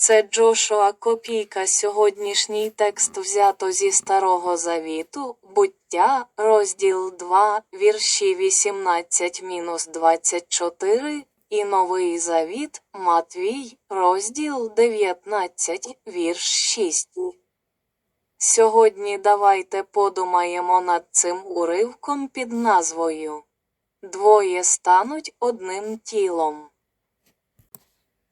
Це Джошуа Копійка. Сьогоднішній текст взято зі Старого Завіту, буття, розділ 2, вірші 18-24, і Новий Завіт, Матвій, розділ 19, вірш 6. Сьогодні давайте подумаємо над цим уривком під назвою Двоє стануть одним тілом.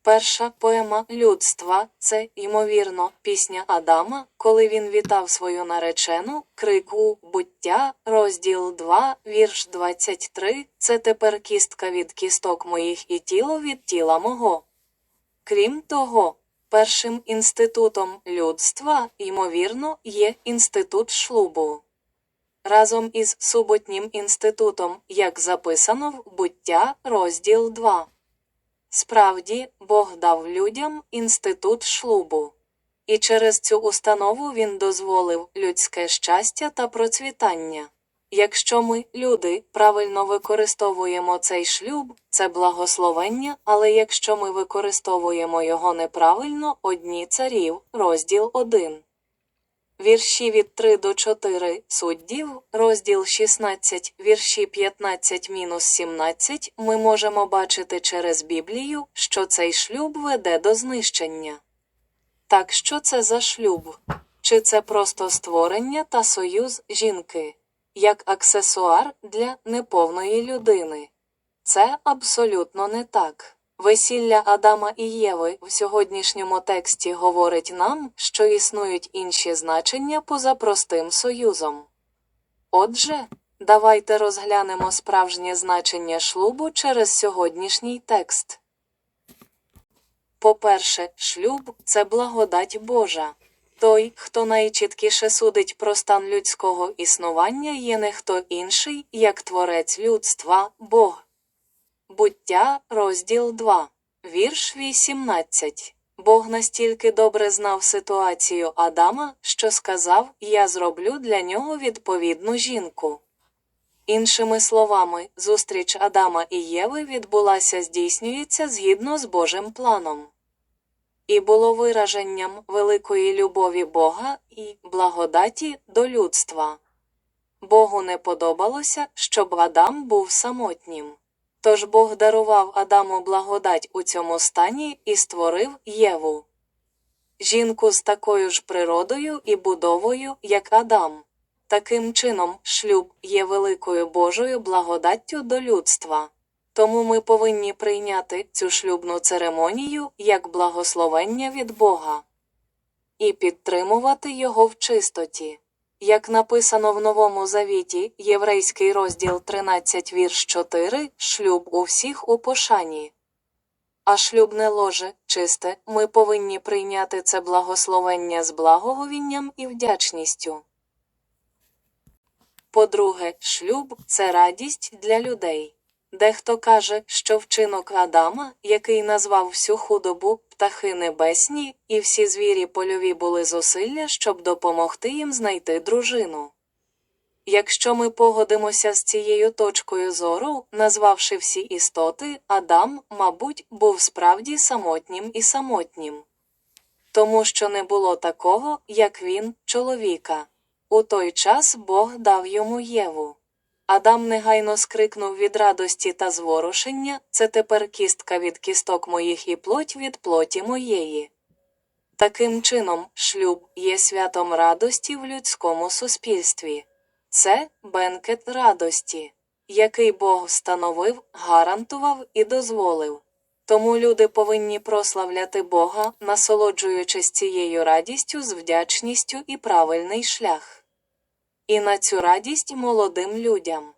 Перша поема людства це, ймовірно, пісня Адама, коли він вітав свою наречену, крику буття, розділ 2, вірш 23, це тепер кістка від кісток моїх і тіло від тіла мого. Крім того, першим інститутом людства, ймовірно, є інститут шлубу. Разом із суботнім інститутом, як записано в буття, розділ 2. Справді, Бог дав людям інститут шлубу. І через цю установу він дозволив людське щастя та процвітання. Якщо ми, люди, правильно використовуємо цей шлюб, це благословення, але якщо ми використовуємо його неправильно, одні царів, розділ 1. Вірші від 3 до 4 суддів, розділ 16, вірші 15-17 ми можемо бачити через Біблію, що цей шлюб веде до знищення. Так що це за шлюб? Чи це просто створення та союз жінки, як аксесуар для неповної людини? Це абсолютно не так. Весілля Адама і Єви в сьогоднішньому тексті говорить нам, що існують інші значення поза простим союзом. Отже, давайте розглянемо справжнє значення шлубу через сьогоднішній текст. По-перше, шлюб це благодать Божа. Той, хто найчіткіше судить про стан людського існування, є не хто інший, як творець людства, Бог. Буття, розділ 2, вірш 18. Бог настільки добре знав ситуацію Адама, що сказав: Я зроблю для нього відповідну жінку. Іншими словами, зустріч Адама і Єви відбулася здійснюється згідно з Божим планом. І було вираженням великої любові Бога і благодаті до людства. Богу не подобалося, щоб Адам був самотнім. Тож Бог дарував Адаму благодать у цьому стані і створив Єву. Жінку з такою ж природою і будовою, як Адам. Таким чином, шлюб є великою Божою благодаттю до людства. Тому ми повинні прийняти цю шлюбну церемонію як благословення від Бога і підтримувати його в чистоті. Як написано в Новому Завіті, єврейський розділ 13 вірш 4, шлюб у всіх у пошані. А шлюбне ложе, чисте, ми повинні прийняти це благословення з благоговінням і вдячністю. По-друге, шлюб це радість для людей. Дехто каже, що вчинок Адама, який назвав всю худобу птахи небесні, і всі звірі польові були зусилля, щоб допомогти їм знайти дружину. Якщо ми погодимося з цією точкою зору, назвавши всі істоти, Адам, мабуть, був справді самотнім і самотнім. Тому що не було такого, як він, чоловіка. У той час Бог дав йому Єву. Адам негайно скрикнув від радості та зворушення це тепер кістка від кісток моїх і плоть від плоті моєї. Таким чином, шлюб є святом радості в людському суспільстві. Це бенкет радості, який Бог встановив, гарантував і дозволив. Тому люди повинні прославляти Бога, насолоджуючись цією радістю з вдячністю і правильний шлях. І на цю радість молодим людям,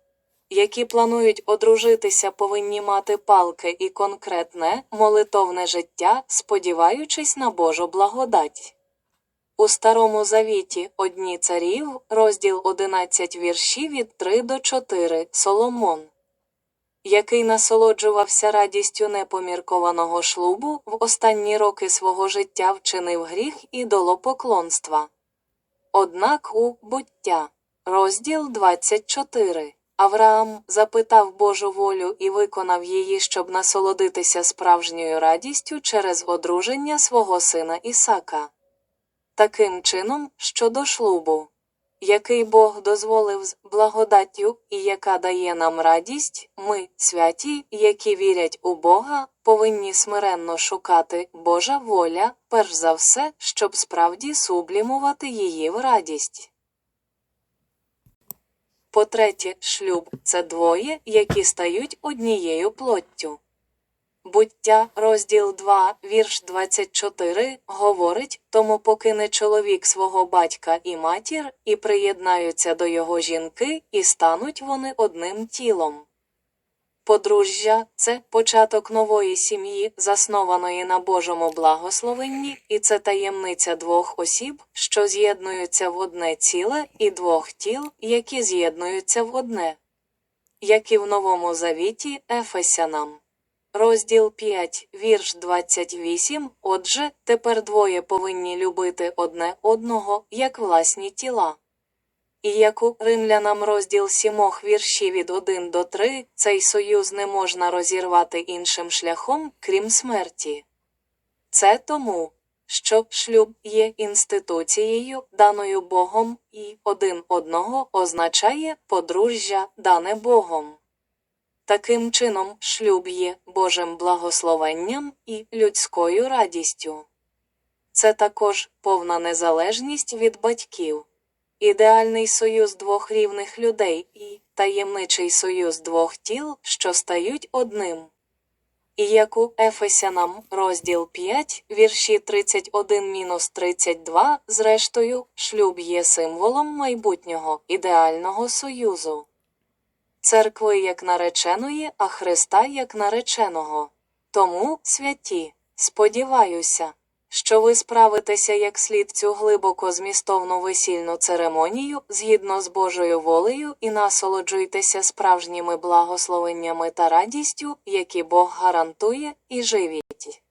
які планують одружитися, повинні мати палке і конкретне молитовне життя, сподіваючись на Божу благодать. У Старому Завіті одні царів, розділ 11 вірші від 3 до 4, Соломон, який насолоджувався радістю непоміркованого шлубу, в останні роки свого життя вчинив гріх ідолопоклонства. Однак у буття, розділ 24, Авраам запитав Божу волю і виконав її, щоб насолодитися справжньою радістю через одруження свого сина Ісака. Таким чином, щодо шлубу, який Бог дозволив з благодаттю і яка дає нам радість, ми, святі, які вірять у Бога, повинні смиренно шукати Божа воля, перш за все, щоб справді сублімувати її в радість. По-третє, шлюб це двоє, які стають однією плоттю. Буття, розділ 2, вірш 24, говорить, тому покине чоловік свого батька і матір, і приєднаються до його жінки, і стануть вони одним тілом. Подружжя це початок нової сім'ї, заснованої на Божому благословенні, і це таємниця двох осіб, що з'єднуються в одне ціле, і двох тіл, які з'єднуються в одне. Як і в Новому Завіті Ефесянам. Розділ 5, вірш 28. Отже, тепер двоє повинні любити одне одного, як власні тіла. І як у римлянам розділ сімох вірші від 1 до 3, цей союз не можна розірвати іншим шляхом, крім смерті. Це тому, що шлюб є інституцією, даною Богом, і один одного означає подружжя, дане Богом. Таким чином, шлюб є Божим благословенням і людською радістю. Це також повна незалежність від батьків, ідеальний союз двох рівних людей і таємничий союз двох тіл, що стають одним. І як у Ефесянам, розділ 5, вірші 31-32, зрештою, шлюб є символом майбутнього ідеального союзу церкви як нареченої, а Христа як нареченого. Тому, святі, сподіваюся, що ви справитеся як слід цю глибоко змістовну весільну церемонію згідно з Божою волею і насолоджуйтеся справжніми благословеннями та радістю, які Бог гарантує, і живіть.